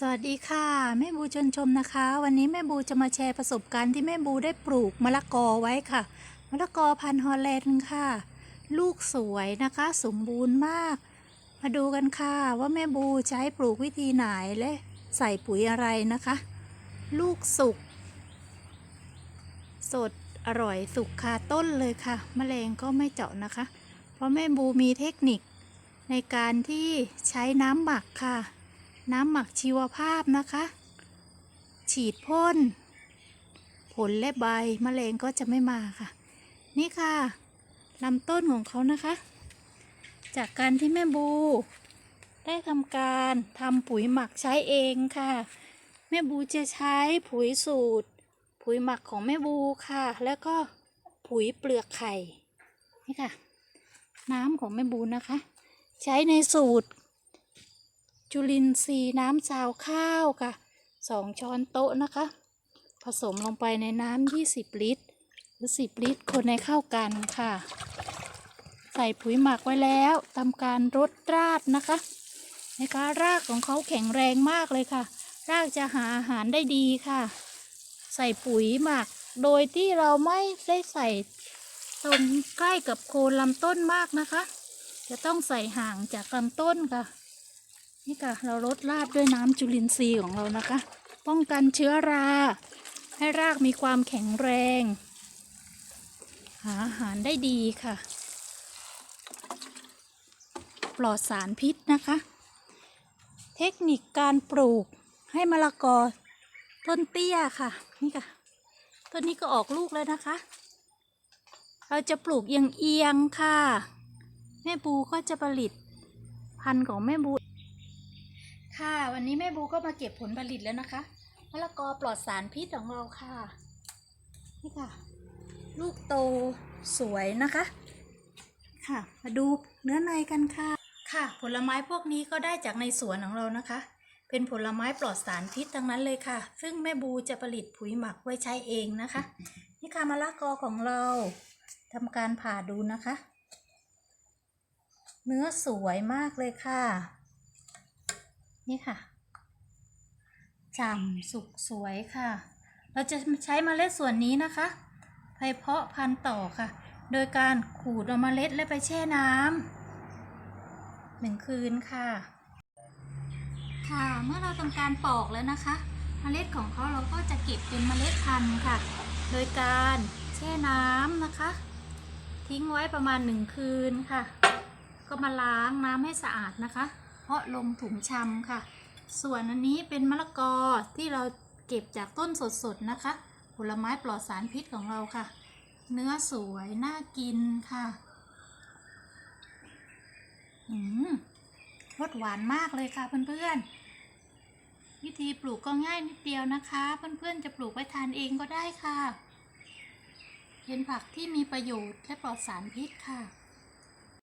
สวัสดีค่ะ แม่บูชวนชมนะคะ วันนี้แม่บูจะมาแชร์ประสบการณ์ที่แม่บูได้ปลูกมะละกอไว้ค่ะมะละกอพันธุ์ฮอลแลนด์ค่ะ ลูกสวยนะคะ สมบูรณ์มาก มาดูกันค่ะว่าแม่บูใช้ปลูกวิธีไหนและใส่ปุ๋ยอะไรนะคะ ลูกสุก สดอร่อยสุกคาต้นเลยค่ะมแมลงก็ไม่เจาะนะคะ เพราะแม่บูมีเทคนิคในการที่ใช้น้ำหมักค่ะ น้ำหมักชีวภาพนะคะ ฉีดพ่น ผลและใบมแมลงก็จะไม่มาค่ะ นี่ค่ะลำต้นของเขานะคะ จากการที่แม่บู ได้ทำการทำปุ๋ยหมักใช้เองค่ะ แม่บูจะใช้ปุ๋ยสูตร ปุ๋ยหมักของแม่บูค่ะ แล้วก็ปุ๋ยเปลือกไข่ นี่ค่ะ น้ำของแม่บูนะคะ ใช้ในสูตร จุลินทรีย์น้ำซาวข้าวค่ะสองช้อนโต๊ะนะคะ ผสมลงไปในน้ำ20 ลิตร หรือ 10 ลิตร คนให้เข้ากันค่ะ ใส่ปุ๋ยหมักไว้แล้วทำการรดราดนะคะนะคะรากของเขาแข็งแรงมากเลยค่ะ รากจะหาอาหารได้ดีค่ะ ใส่ปุ๋ยหมัก โดยที่เราไม่ได้ใส่ตรงใกล้กับโคนลำต้นมากนะคะ จะต้องใส่ห่างจากลำต้นค่ะ นี่ค่ะเราลดราดด้วยน้ำจุลินทรีย์ของเรานะคะ ป้องกันเชื้อรา ให้รากมีความแข็งแรง หาอาหารได้ดีค่ะ ปลอดสารพิษนะคะ เทคนิคการปลูกให้มะละกอต้นเตี้ยค่ะ นี่ค่ะ ต้นนี้ก็ออกลูกแล้วนะคะ เราจะปลูกเอียงๆค่ะ แม่บูก็จะผลิตพันธุ์ของแม่บู ค่ะ วันนี้แม่บูก็มาเก็บผลผลิตแล้วนะคะมะละกอปลอดสารพิษของเราค่ะ นี่ค่ะ ลูกโตสวยนะคะ ค่ะ มาดูเนื้อในกันค่ะ ค่ะ ผลไม้พวกนี้ก็ได้จากในสวนของเรานะคะ เป็นผลไม้ปลอดสารพิษทั้งนั้นเลยค่ะ ซึ่งแม่บูจะผลิตปุ๋ยหมักไว้ใช้เองนะคะ นี่ค่ะมะละกอของเราทำการผ่าดูนะคะ เนื้อสวยมากเลยค่ะ นี่ค่ะฉ่ำสุกสวยค่ะ เราจะใช้เมล็ดส่วนนี้นะคะไปเพาะพันธุ์ต่อค่ะ โดยการขูดเอาเมล็ดแล้วไปแช่น้ำหนึ่งคืนค่ะ ค่ะ เมื่อเราทำการปอกแล้วนะคะเมล็ดของเขาเราก็จะเก็บเป็นเมล็ดพันธุ์ค่ะ โดยการแช่น้ำนะคะ ทิ้งไว้ประมาณหนึ่งคืนค่ะ ก็มาล้างน้ำให้สะอาดนะคะ เพราะลงถุงชำค่ะ ส่วนอันนี้เป็นมะละกอที่เราเก็บจากต้นสดๆนะคะ ผลไม้ปลอดสารพิษของเราค่ะ เนื้อสวยน่ากินค่ะอืมรสหวานมากเลยค่ะเพื่อนๆ วิธีปลูกก็ง่ายนิดเดียวนะคะ เพื่อนๆ จะปลูกไว้ทานเองก็ได้ค่ะ เป็นผักที่มีประโยชน์และปลอดสารพิษค่ะ